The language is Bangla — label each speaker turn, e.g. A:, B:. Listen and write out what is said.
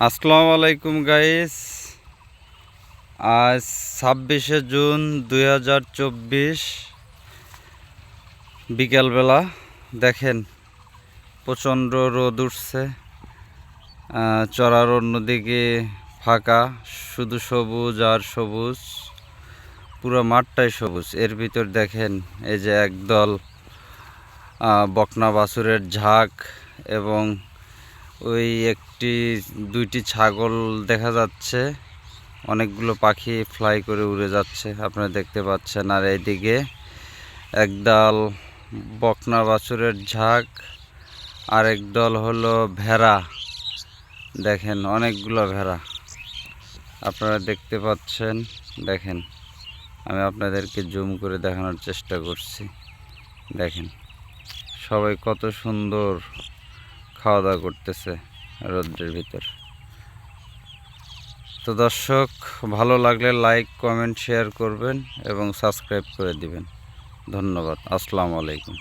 A: আসসালামু আলাইকুম গাইস। আজ ছাব্বিশে জুন দুই হাজার চব্বিশ বিকেলবেলা। দেখেন, প্রচণ্ড রোদ উঠছে। চড়ার অন্যদিকে ফাঁকা, শুধু সবুজ আর সবুজ, পুরো মাঠটাই সবুজ। এর ভিতর দেখেন, এই যে একদল বকনা বাছুরের ঝাঁক এবং ওই একটি, দুইটি ছাগল দেখা যাচ্ছে। অনেকগুলো পাখি ফ্লাই করে উড়ে যাচ্ছে, আপনারা দেখতে পাচ্ছেন। আর এইদিকে একদল বকনা বাছুরের ঝাঁক আর একদল হলো ভেড়া। দেখেন, অনেকগুলো ভেড়া। আপনারা দেখতে পাচ্ছেন, দেখেন, আমি আপনাদেরকে জুম করে দেখানোর চেষ্টা করছি। দেখেন, সবাই কত সুন্দর। খাওয়া দাওয়া করতেছে রোদ্রের ভিতর। তো দর্শক, ভালো লাগলে লাইক কমেন্ট শেয়ার করবেন এবং সাবস্ক্রাইব করে দিবেন। ধন্যবাদ। আসসালামু আলাইকুম।